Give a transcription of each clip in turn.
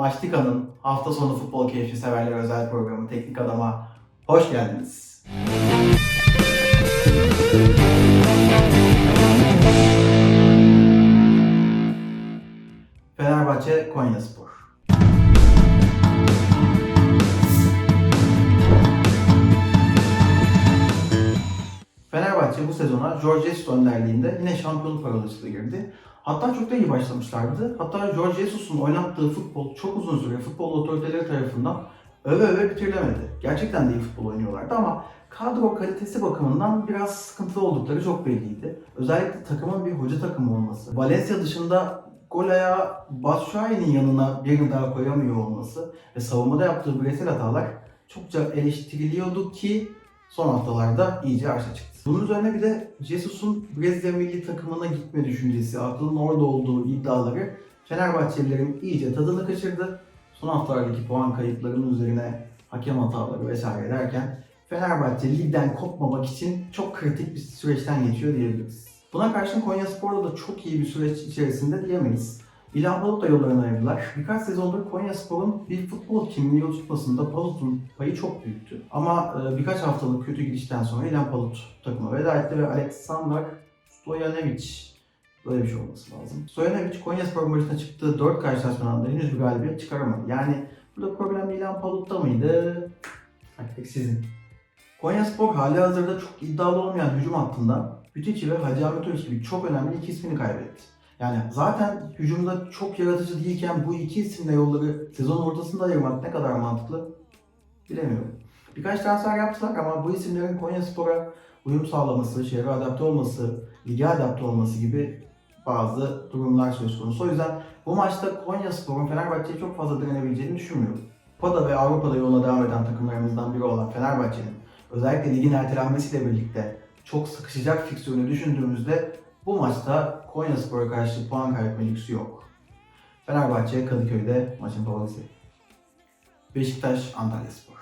Maçtika'nın hafta sonu futbol keyfi severler özel programı Teknik Adam'a hoş geldiniz. Fenerbahçe Konyaspor. Fenerbahçe bu sezona Jorge Jesus önderliğinde yine şampiyonluk parolasıyla girdi. Hatta çok da iyi başlamışlardı. Hatta Jorge Jesus'un oynattığı futbol çok uzun süre futbol otoriteleri tarafından öve öve bitirilemedi. Gerçekten de iyi futbol oynuyorlardı ama kadro kalitesi bakımından biraz sıkıntılı oldukları çok belliydi. Özellikle takımın bir hoca takımı olması. Valencia dışında gol ayağı Batshuayi'nin yanına birini daha koyamıyor olması ve savunmada yaptığı bireysel hatalar çokça eleştiriliyordu ki son haftalarda iyice arşa çıktı. Bunun üzerine bir de Jesus'un Brezilya milli takımına gitme düşüncesi, aklının orada olduğu iddiaları Fenerbahçelilerin iyice tadını kaçırdı. Son haftalardaki puan kayıplarının üzerine hakem hataları vesaire derken Fenerbahçe ligden kopmamak için çok kritik bir süreçten geçiyor diyebiliriz. Buna karşın Konya Spor'da da çok iyi bir süreç içerisinde diyemeyiz. İlhan Palut da yollarını ayırdılar. Birkaç sezondur Konya Spor'un bir futbol kimliği oturtmasında Palut'un payı çok büyüktü. Ama e, birkaç haftalık kötü gidişten sonra İlhan Palut takıma veda etti ve Aleksandar Stojanovic böyle bir şey olması lazım. Stojanovic Konya Spor maçına çıktığı 4 karşılaşmadan da henüz bir galibiyet çıkaramadı. Yani burada problem İlhan Palut'ta mıydı? Taktik sizin. Konya Spor hali hazırda çok iddialı olmayan hücum hattında Bütici ve Hacı Ahmet gibi çok önemli iki ismini kaybetti. Yani zaten hücumda çok yaratıcı değilken bu iki isimle yolları sezon ortasında ayırmak ne kadar mantıklı bilemiyorum. Birkaç transfer yaptılar ama bu isimlerin Konya Spor'a uyum sağlaması, şehre adapte olması, lige adapte olması gibi bazı durumlar söz konusu. O yüzden bu maçta Konya Spor'un Fenerbahçe'ye çok fazla direnebileceğini düşünmüyorum. Kupada ve Avrupa'da yoluna devam eden takımlarımızdan biri olan Fenerbahçe'nin özellikle ligin ertelenmesiyle birlikte çok sıkışacak fiksiyonu düşündüğümüzde bu maçta Konya Spor'a karşı puan kaybetme lüksü yok. Fenerbahçe Kadıköy'de maçın favorisi. Beşiktaş Antalya Spor.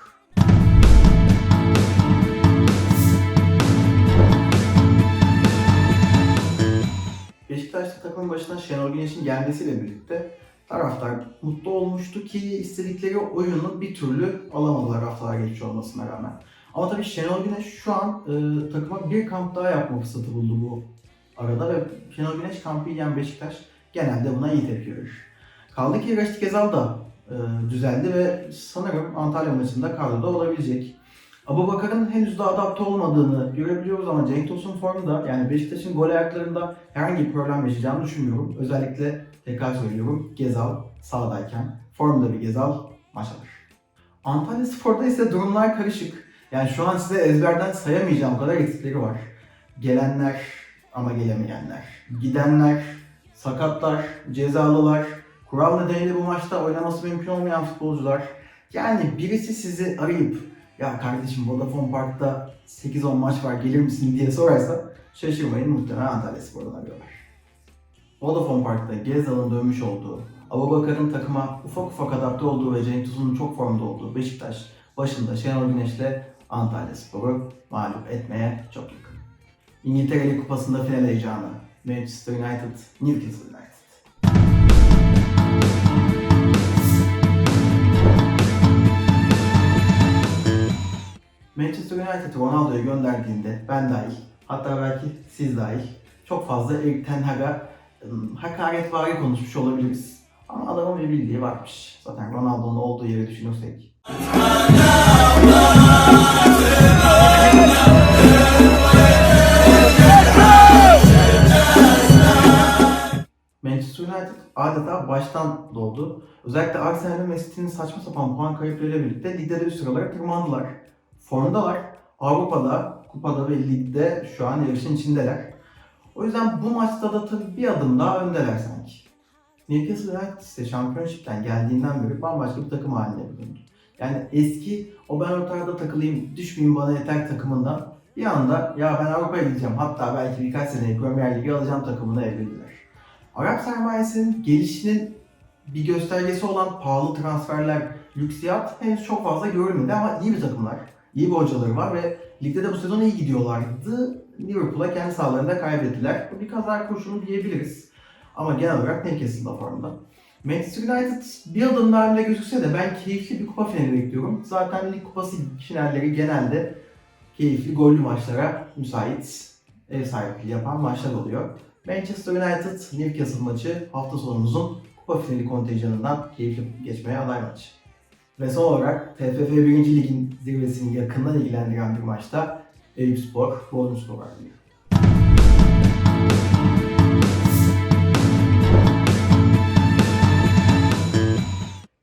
Beşiktaş'ta takımın başına Şenol Güneş'in gelmesiyle birlikte taraftar mutlu olmuştu ki istedikleri oyunu bir türlü alamadılar haftalar geçmiş olmasına rağmen. Ama tabii Şenol Güneş şu an e, takıma bir kamp daha yapma fırsatı buldu bu arada ve Şenol Güneş kampı yiyen Beşiktaş genelde buna iyi tepki verir. Kaldı ki Raşit Gezal da e, düzeldi ve sanırım Antalya maçında kadroda olabilecek. Abu Bakar'ın henüz daha adapte olmadığını görebiliyoruz ama Cenk Tosun formda yani Beşiktaş'ın gol ayaklarında herhangi bir problem yaşayacağını düşünmüyorum. Özellikle tekrar söylüyorum Gezal sağdayken formda bir Gezal maç alır. Antalya Spor'da ise durumlar karışık. Yani şu an size ezberden sayamayacağım kadar eksikleri var. Gelenler ama gelemeyenler, gidenler, sakatlar, cezalılar, kural nedeniyle bu maçta oynaması mümkün olmayan futbolcular. Yani birisi sizi arayıp ya kardeşim Vodafone Park'ta 8-10 maç var gelir misin diye sorarsa şaşırmayın muhtemelen Antalya Spor'dan arıyorlar. Vodafone Park'ta Gezal'ın dönmüş olduğu, Abubakar'ın takıma ufak ufak adapte olduğu ve Cenk Tosun'un çok formda olduğu Beşiktaş başında Şenol Güneş'le Antalya Spor'u mağlup etmeye çok yakın. İngiltere Lig Kupası'nda final heyecanı. Manchester United, Newcastle United. Manchester United Ronaldo'yu gönderdiğinde ben dahil, hatta belki siz dahil çok fazla Erik Ten Hag'a ım, hakaretvari konuşmuş olabiliriz. Ama adamın bir bildiği varmış. Zaten Ronaldo'nun olduğu yeri düşünürsek. United adeta baştan doğdu. Özellikle Arsenal'in ve City'nin saçma sapan puan kayıplarıyla birlikte ligde de üst sıralara tırmandılar. Formdalar. Avrupa'da, kupada ve ligde şu an yarışın içindeler. O yüzden bu maçta da tabii bir adım daha öndeler sanki. Newcastle United ise Championship'ten geldiğinden beri bambaşka bir takım haline büründü. Yani eski o ben ortada takılayım, düşmeyeyim bana yeter takımından bir anda ya ben Avrupa'ya gideceğim hatta belki birkaç seneye Premier Ligi alacağım takımına evrildiler. Arap sermayesinin gelişinin bir göstergesi olan pahalı transferler, lüksiyat henüz çok fazla görülmedi ama iyi bir takımlar, iyi bir hocaları var ve ligde de bu sezon iyi gidiyorlardı. Liverpool'a kendi sahalarında kaybettiler. Bu bir kaza kurşunu diyebiliriz. Ama genel olarak Newcastle'da formda. Manchester United bir adım daha önde gözükse de ben keyifli bir kupa finali bekliyorum. Zaten lig kupası finalleri genelde keyifli gollü maçlara müsait ev sahipliği yapan maçlar oluyor. Manchester United Newcastle maçı hafta sonumuzun kupa finali kontenjanından keyifli geçmeye aday maç. Ve son olarak TFF 1. Lig'in zirvesini yakından ilgilendiren bir maçta Eyüpspor, Bodrumspor var.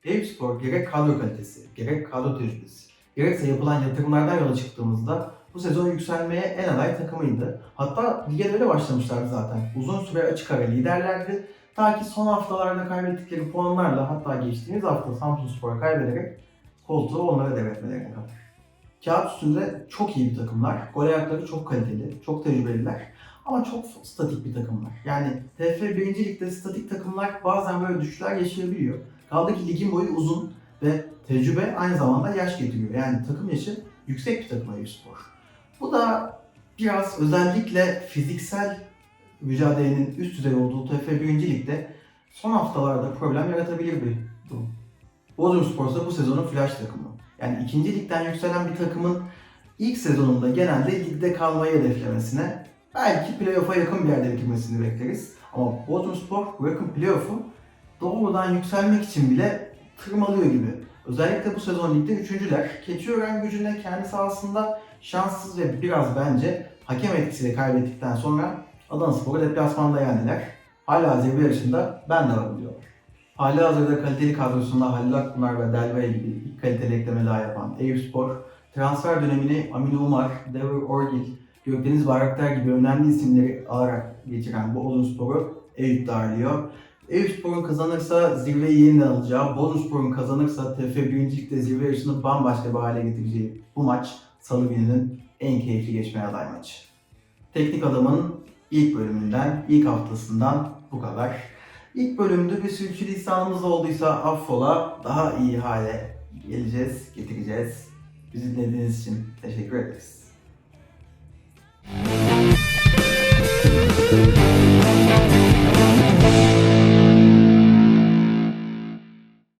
Eyüpspor gerek kadro kalitesi, gerek kadro tecrübesi, gerekse yapılan yatırımlardan yola çıktığımızda bu sezon yükselmeye en aday takımıydı. Hatta lige öyle başlamışlardı zaten. Uzun süre açık ara liderlerdi. Ta ki son haftalarda kaybettikleri puanlarla hatta geçtiğimiz hafta Samsunspor'a kaybederek koltuğu onlara devretmelerine kadar. Kağıt üstünde çok iyi bir takımlar. Gol ayakları çok kaliteli, çok tecrübeliler. Ama çok statik bir takımlar. Yani TFF 1. Lig'de statik takımlar bazen böyle düşüşler yaşayabiliyor. Kaldı ki ligin boyu uzun ve tecrübe aynı zamanda yaş getiriyor. Yani takım yaşı yüksek bir takım Eyüpspor. Bu da biraz özellikle fiziksel mücadelenin üst düzey olduğu TFF 1. Lig'de son haftalarda problem yaratabilir bir durum. Bodrumspor ise bu sezonun flash takımı. Yani ikinci ligden yükselen bir takımın ilk sezonunda genelde ligde kalmayı hedeflemesine belki playoff'a yakın bir yerde bitirmesini bekleriz. Ama Bodrumspor bırakın playoff'u doğrudan yükselmek için bile tırmalıyor gibi. Özellikle bu sezon ligde üçüncüler. Keçiören gücüne kendi sahasında şanssız ve biraz bence hakem etkisiyle kaybettikten sonra Adanaspor'u deplasmanda yendiler. Hala zirve yarışında ben de varım diyorlar. Hala hazırda kaliteli kadrosunda Halil Akpınar ve Delvey gibi ilk kaliteli ekleme daha yapan Eyüpspor, transfer dönemini Amine Umar, Devir Orgil, Gökdeniz Bayraktar gibi önemli isimleri alarak geçiren bu Odunspor'u Eyüp darlıyor. E3 puan kazanırsa zirveyi yeniden alacağı, bonus puan kazanırsa TF birincilikte zirve yarışını bambaşka bir hale getireceği bu maç Salı gününün en keyifli geçmeye aday maçı. Teknik Adam'ın ilk bölümünden, ilk haftasından bu kadar. İlk bölümde bir sürçülisanımız olduysa affola daha iyi hale geleceğiz, getireceğiz. Bizi dinlediğiniz için teşekkür ederiz.